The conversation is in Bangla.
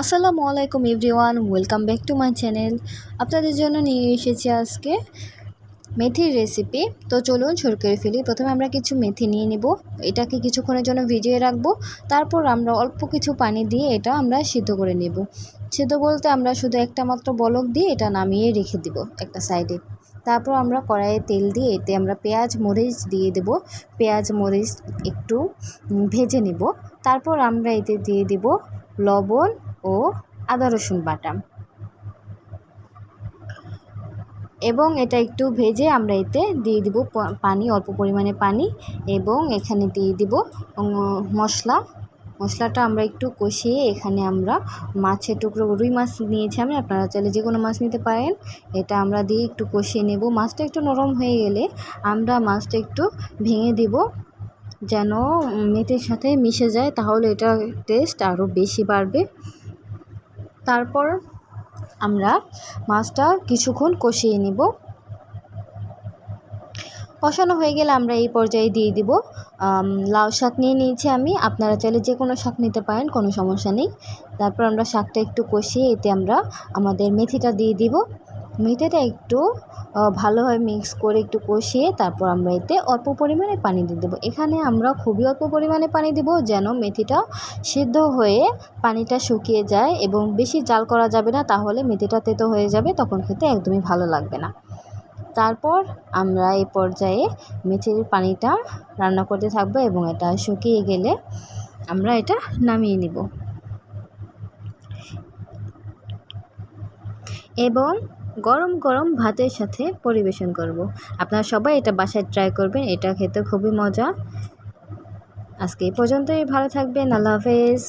আসসালামু আলাইকুম everyone, welcome back to my channel. আপনাদের জন্য নিয়ে এসেছি আজকে মেথির রেসিপি তো চলুন শুরু করে ফেলি। প্রথমে আমরা কিছু মেথি নিয়ে নেব। এটাকে কিছুক্ষণের জন্য ভিজিয়ে রাখব। তারপর আমরা অল্প কিছু পানি দিয়ে এটা আমরা সিদ্ধ করে নেব। সিদ্ধ বলতে আমরা শুধু একটা মাত্র বলক দিয়ে এটা নামিয়ে রেখে দিব একটা সাইডে তারপর আমরা কড়াইয়ে তেল দিয়ে এতে আমরা পেঁয়াজ, মরিচ দিয়ে দেব। পেঁয়াজ, মরিচ একটু ভেজে নেব। তারপর আমরা এতে দিয়ে দেব লবণ ও আদা রসুন বাটা। এবং এটা একটু ভেজে আমরা এতে দিয়ে দিব পানি, অল্প পরিমাণে পানি এবং এখানে দিয়ে দিব মশলা। মশলাটা আমরা একটু কষিয়ে এখানে আমরা মাছের টুকরো, রুই মাছ নিয়েছি আমি, আপনারা চাইলে যে কোনো মাছ নিতে পারেন। এটা আমরা দিয়ে একটু কষিয়ে নেব। মাছটা একটু নরম হয়ে গেলে আমরা মাছটা একটু ভেঙে দিব, যেন মেথির সাথে মিশে যায়, তাহলে এটা টেস্ট আরও বেশি বাড়বে। তারপর আমরা মাছটা কিছুক্ষণ কষিয়ে নিব। কষানো হয়ে গেলে আমরা এই পর্যায়ে দিয়ে দিব। লাউ শাক নিয়ে নিয়েছি আমি। আপনারা চাইলে যে কোনো শাক নিতে পারেন, কোনো সমস্যা নেই। তারপর আমরা শাকটা একটু কষিয়ে এতে আমরা আমাদের মেথিটা দিয়ে দিব। মেথিটা একটু ভালোভাবে মিক্স করে একটু কষিয়ে তারপর আমরা এতে অল্প পরিমাণে পানি দিয়ে দেবো। এখানে আমরা খুবই অল্প পরিমাণে পানি দেবো যেন মেথিটা সিদ্ধ হয়ে পানিটা শুকিয়ে যায় এবং বেশি জাল করা যাবে না, তাহলে মেথিটা তেতো হয়ে যাবে, তখন খেতে একদমই ভালো লাগবে না। তারপর আমরা এই পর্যায়ে মেথির পানিটা রান্না করতে থাকব এবং এটা শুকিয়ে গেলে আমরা এটা নামিয়ে নিব। এবং গরম গরম ভাতের সাথে পরিবেশন করব। আপনারা সবাই এটা বাসায় ট্রাই করবেন, এটা খেতে খুবই মজা আজকে এই পর্যন্তই, ভালো থাকবেন, আল্লাহ হাফেজ